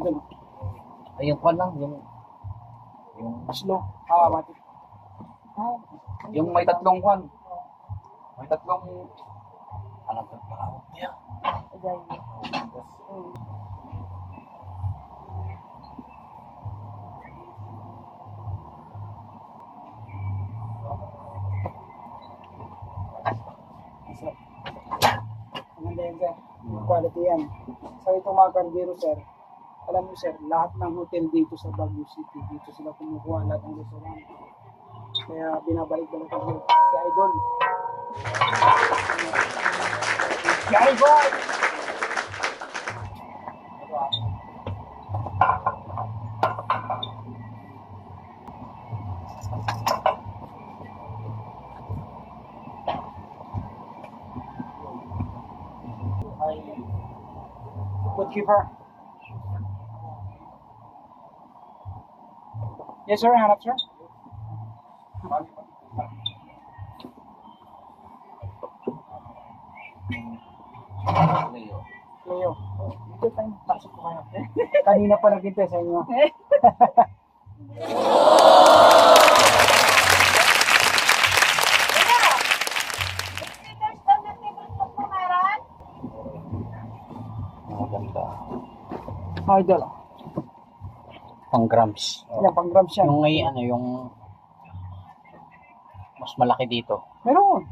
Doon. Ayun pa lang, yung, yung, Slow. Ah, matik. Ah, yung may tatlong kwan. May tatlong, alam ko, parang, yeah. Masarap. Maganda yan, sir. Quality yan. So, itong mga kardero, sir, alam mo, sir, lahat ng hotel dito sa Baguio City, dito sila kumukuha lahat ng restaurant. Kaya binabalik-balik ko si Idol. Si Idol! Bookkeeper. Yes, sir. Hanap, sir. Leo. Leo. Dito tayo. Pasok ko kayo. Kanina pa naghintay sa inyo. Idol. Pang grams. Yan, pang grams yan. Yung ngay, ano, yung mas malaki dito. Meron.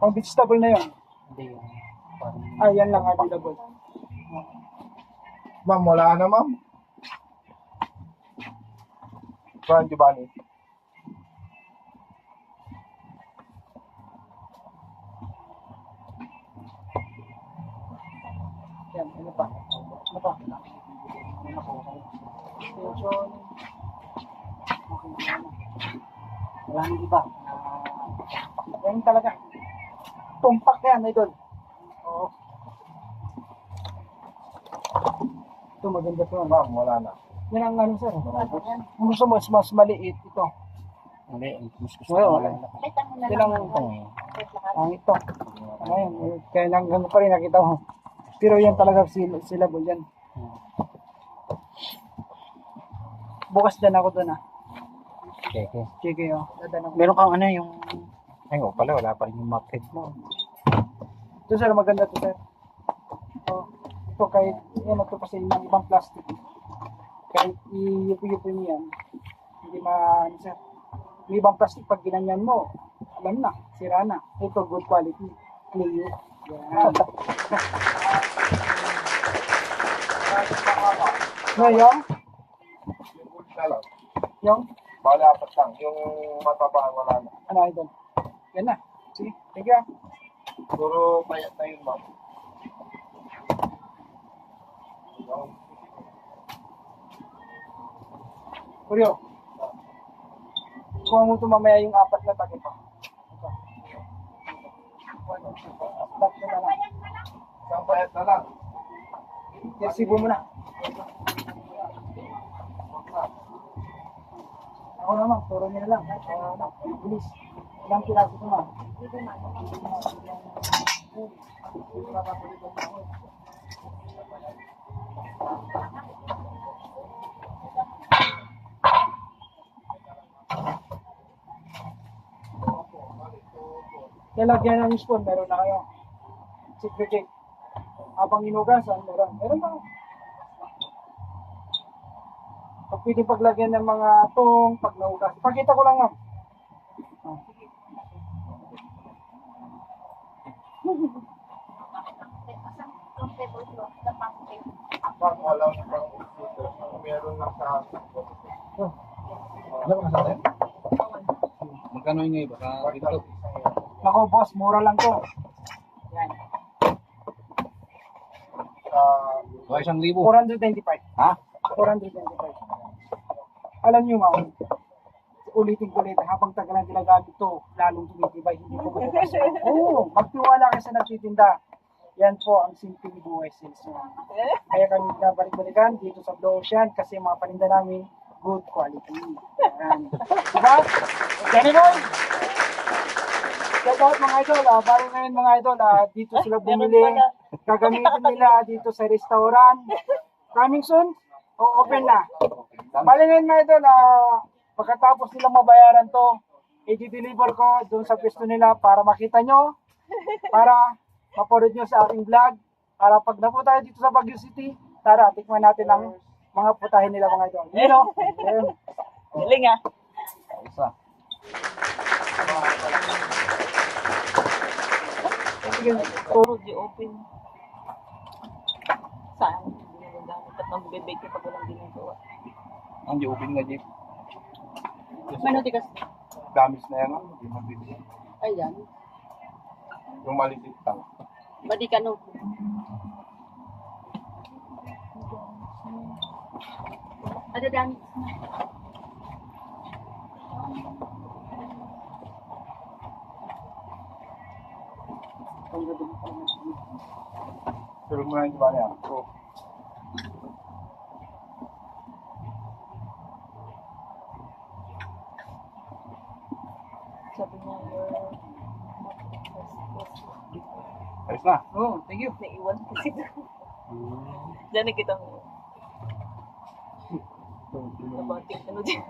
Pang vegetable na yun. Hindi yung parang Ah, yan lang available. Ma'am, wala na ma'am. Brian Giovanni. Wala nang iba. Yan talaga. Tumpak yan, idol. Oo. Ito maganda to. Ma'am, wala na. Yan ang ano sir. Kung gusto mo, mas, mas maliit ito. Hindi, mas gusto Wala, ko malaki. Yan ang ito. Ang ito. Ayan, eh, kaya lang ganun pa rin nakita mo. Pero yan talaga sil syllable yan. Bukas din ako doon ah. Okay, okay. Sige, oh. Dadan ako. Meron kang ano yung... Ay, oh, pala, wala pa rin yung market mo. Ito sir, maganda to sir. Oh, ito kahit, yan ito kasi yung ibang plastic. Kahit iyupo-yupo niyo yan, hindi ma, ano sir, yung ibang plastic pag ginanyan mo, alam na, sira na. Ito, good quality. Clio. Yan. Ngayon, Yung Bali, apat lang. Yung mataba, wala na. ano idol. Yan na. Sige, thank you. ah. Puro payat na yun, ma'am. Kuryo. Kuha mo ito mamaya yung apat na na lang. Isang payat na lang. Resibo mo na. Ako naman, turo niya na lang. Uh, ano, bilis. Ilang piraso ko na. Lalagyan ng spoon, meron na kayo. Secret. Habang inugasan, meron. Meron ba? Pag pwede paglagyan ng mga tong, pag naugas. Pakita ko lang ma'am. Ma'am, wala na pang computer. Meron lang sa akin. Oh. Ano ka sa atin? Magkano yung ngayon? Baka dito. Nako boss, mura lang to. Yan. Sa Baka isang libo. 425. Ha? 425. Alam niyo ma'am, ulitin ko ulit, habang tagalan ginagamit to, lalong tumitibay, hindi ko bukas. Oo, magtiwala ka sa nagtitinda. Yan po ang simpleng buhay sales nyo. Kaya kami nabalik-balikan dito sa Blue Ocean kasi mga paninda namin, good quality. Yan. Diba? Shout out mga idol, ah, bali ngayon mga idol, ah, dito sila bumili, gagamitin nila dito sa restaurant, Coming soon? O open na? Bali ngayon mga idol, ah, pagkatapos nila mabayaran to, i-deliver ko doon sa pwesto nila para makita nyo, para mapanood nyo sa aking vlog, para pag napunta tayo dito sa Baguio City, tara, tikman natin ang mga putahin nila mga idol. O. Ayun. Galing ah. Isa. Sige, Puro di open. Saan? Hindi mo gamit at magbibake pag walang ginagawa. Ang open nga, Jeep. Manutikas. Gamis na yan, ah. Hindi mabili. Ayan. Yung maliit lang. Badi ka no. Ada dan. Pero mo na yung iba niya. So, Sabi niya, ayos na. Oh, thank you. naiwan ko sila. Diyan nakita mo. Nabating ano din.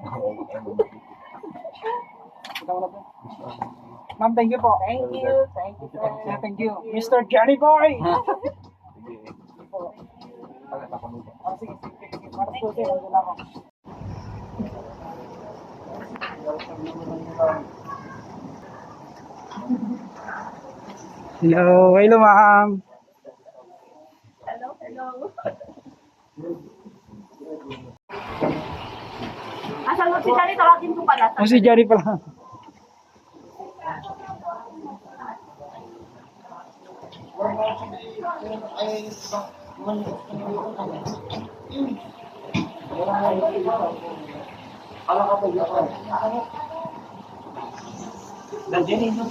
Kita mo na po. Ma'am, thank you po. Thank you. Thank you. sir. Thank you. Mr. Johnny Boy! Oh, sige, sige. Para po sa'yo, wala. Hello, hello ma'am. Hello, hello. Asan mo si Johnny? Tawagin ko pala. Oh, si Johnny pala.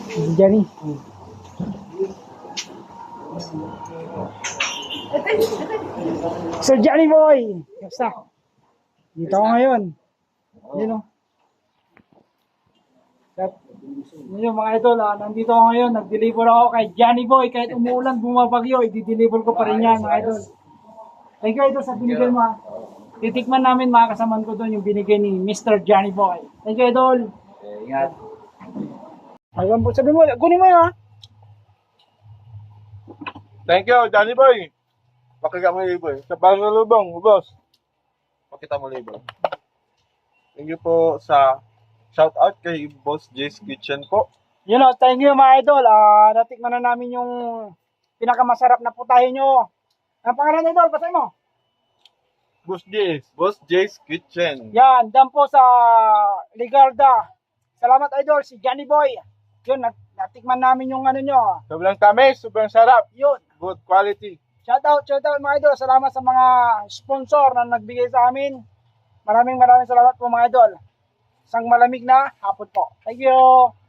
Si Johnny. Sir Johnny Boy! Basta. Dito ako ngayon. Yun o. At, yun mga idol, ah, nandito ako ngayon, nag-deliver ako kay Johnny Boy, kahit umuulan, bumabagyo, i-deliver ko pa rin yan, mga idol. Thank you, idol, sa binigay mo. ah. Titikman namin, mga kasaman ko doon, yung binigay ni Mr. Johnny Boy. Thank you, idol. Eh, ingat. Ayun po, sabi mo, kunin mo yun, ha? Thank you, Johnny Boy. Pakita mo libo. Sa pasalubong, boss. Pakita mo libo. Thank you po sa shout out kay Boss Jay's Kitchen po. Yun o, thank you, mga idol. Ah, natikman na namin yung pinakamasarap na putahe nyo. Ang pangalan, idol, pasay mo. Boss Jay's. Boss Jay's Kitchen. Yan, dyan po sa Ligarda. Salamat idol, si Johnny Boy. Yun, nat- natikman namin yung ano nyo. Sobrang tamis, sobrang sarap. Yun, Good quality. shout out, shout out mga idol. Salamat sa mga sponsor na nagbigay sa amin. Maraming maraming salamat po mga idol. Isang malamig na hapon po. Thank you.